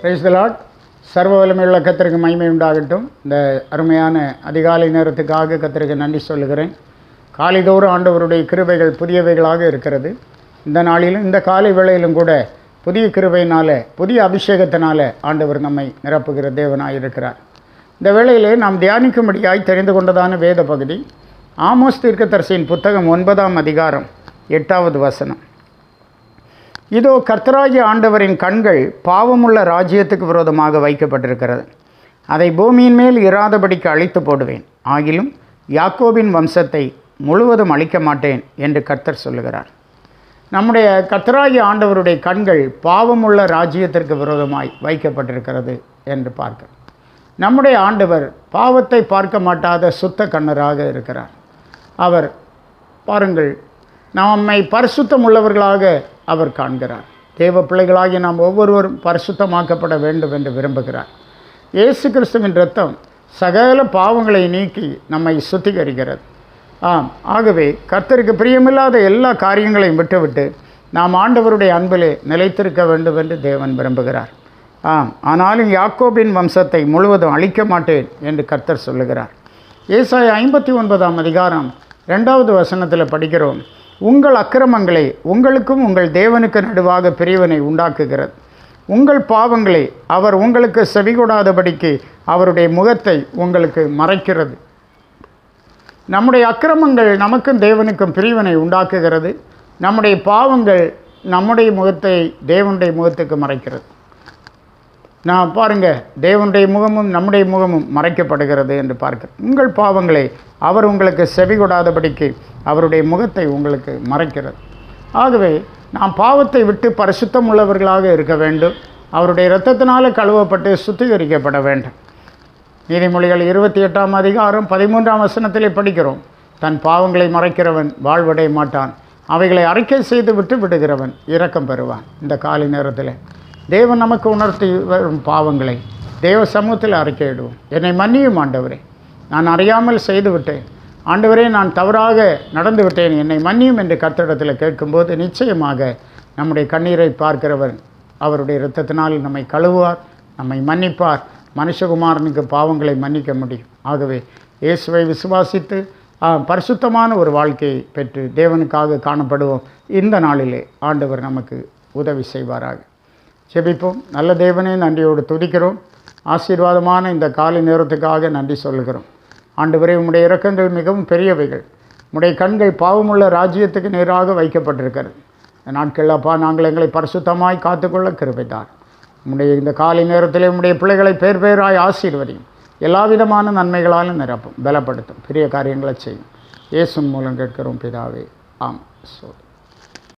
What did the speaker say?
Praise the சர்வ வலிமையுள்ள கத்திரிக்கு மகிமை உண்டாகட்டும். இந்த அருமையான அதிகாலை நேரத்துக்காக கத்திரிக்கு நன்றி சொல்லுகிறேன். காலைதோறும் ஆண்டவருடைய கிருபைகள் புதியவைகளாக இருக்கிறது. இந்த நாளிலும் இந்த காலை வேளையிலும் கூட புதிய கிருபையினால் புதிய அபிஷேகத்தினால ஆண்டவர் நம்மை நிரப்புகிற தேவனாய் இருக்கிறார். இந்த வேளையிலே நாம் தியானிக்கும்படியாய் தெரிந்து கொண்டதான வேத பகுதி ஆமோஸ் தீர்க்கதரிசியின் புத்தகம் ஒன்பதாம் அதிகாரம் எட்டாவது வசனம். இதோ கர்த்தராகிய ஆண்டவரின் கண்கள் பாவமுள்ள ராஜ்யத்துக்கு விரோதமாக வைக்கப்பட்டிருக்கிறது. அதை பூமியின் மேல் இராதபடிக்கு அழித்து போடுவேன். ஆகிலும் யாக்கோபின் வம்சத்தை முழுவதும் அழிக்க மாட்டேன் என்று கர்த்தர் சொல்லுகிறார். நம்முடைய கர்த்தராகிய ஆண்டவருடைய கண்கள் பாவமுள்ள ராஜ்யத்திற்கு விரோதமாய் வைக்கப்பட்டிருக்கிறது என்று பார்க்க. நம்முடைய ஆண்டவர் பாவத்தை பார்க்க மாட்டாத சுத்த கண்ணராக இருக்கிறார். அவர் பாருங்கள் நம்மை பரிசுத்தம் உள்ளவர்களாக அவர் காண்கிறார். தேவ பிள்ளைகளாகி நாம் ஒவ்வொருவரும் பரிசுத்தமாக்கப்பட வேண்டும் என்று விரும்புகிறார். இயேசு கிறிஸ்துவின் ரத்தம் சகல பாவங்களை நீக்கி நம்மை சுத்திகரிக்கிறது. ஆம் ஆகவே கர்த்தருக்கு பிரியமில்லாத எல்லா காரியங்களையும் விட்டுவிட்டு நாம் ஆண்டவருடைய அன்பிலே நிலைத்திருக்க வேண்டும் என்று தேவன் விரும்புகிறார். ஆம் ஆனாலும் யாக்கோபின் வம்சத்தை முழுவதும் அழிக்க மாட்டேன் என்று கர்த்தர் சொல்லுகிறார். ஏசாய ஐம்பத்தி ஒன்பதாம் அதிகாரம் ரெண்டாவது வசனத்தில் படிக்கிறோம். உங்கள் அக்கிரமங்களை உங்களுக்கும் உங்கள் தேவனுக்கு நடுவாக பிரிவினை உண்டாக்குகிறது. உங்கள் பாவங்களை அவர் உங்களுக்கு செவிகூடாதபடிக்கு அவருடைய முகத்தை உங்களுக்கு மறைக்கிறது. நம்முடைய அக்கிரமங்கள் நமக்கும் தேவனுக்கும் பிரிவினை உண்டாக்குகிறது. நம்முடைய பாவங்கள் நம்முடைய முகத்தை தேவனுடைய முகத்துக்கு மறைக்கிறது. நான் பாருங்கள் தேவனுடைய முகமும் நம்முடைய முகமும் மறைக்கப்படுகிறது என்று பார்க்க உங்கள் பாவங்களை அவர் உங்களுக்கு செவி கொடாதபடிக்கு அவருடைய முகத்தை உங்களுக்கு மறைக்கிறது. ஆகவே நாம் பாவத்தை விட்டு பரிசுத்தம் உள்ளவர்களாக இருக்க வேண்டும். அவருடைய இரத்தத்தினால் கழுவப்பட்டு சுத்திகரிக்கப்பட வேண்டும். நீதிமொழிகள் இருபத்தி எட்டாம் அதிகாரம் பதிமூன்றாம் வசனத்திலே படிக்கிறோம். தன் பாவங்களை மறைக்கிறவன் வாழ்வடைய மாட்டான். அவைகளை அறிக்கை செய்து விட்டு விடுகிறவன் இரக்கம் பெறுவான். இந்த காலை நேரத்தில் தேவன் நமக்கு உணர்த்தி வரும் பாவங்களை தேவ சமூகத்தில் அறிக்கையிடுவோம். என்னை மன்னியும் ஆண்டவரே நான் அறியாமல் செய்து விட்டேன் ஆண்டவரே நான் தவறாக நடந்து விட்டேன் என்னை மன்னியும் என்று கர்த்தரிடத்தில் கேட்கும்போது நிச்சயமாக நம்முடைய கண்ணீரை பார்க்கிறவர் அவருடைய இரத்தத்தினால் நம்மை கழுவுவார் நம்மை மன்னிப்பார். மனுஷகுமாரனுக்கு பாவங்களை மன்னிக்க முடியும். ஆகவே இயேசுவை விசுவாசித்து பரிசுத்தமான ஒரு வாழ்க்கையை பெற்று தேவனுக்காக காணப்படுவோம். இந்த நாளிலே ஆண்டவர் நமக்கு உதவி செய்வாராக. செபிப்போம். நல்ல தேவனே நன்றியோடு துதிக்கிறோம். ஆசீர்வாதமான இந்த காலை நேரத்துக்காக நன்றி சொல்லுகிறோம். ஆண்டவரே உம்முடைய இறக்கங்கள் மிகவும் பெரியவைகள். உம்முடைய கண்கள் பாவமுள்ள ராஜ்யத்துக்கு நேராக வைக்கப்பட்டிருக்கிறது. இந்த நாட்கள் அப்பா நாங்கள் எங்களை பரிசுத்தமாய் காத்துக்கொள்ள கிருபைத்தார். உம்முடைய இந்த காலை நேரத்தில் உம்முடைய பிள்ளைகளை பேர் பேராய் ஆசீர்வதியும். எல்லா விதமான நன்மைகளாலும் நிரப்பும். பலப்படுத்தும். பெரிய காரியங்களை செய்யும். இயேசுன் மூலம் கேட்கிறோம் பிதாவே. ஆம். சோதரி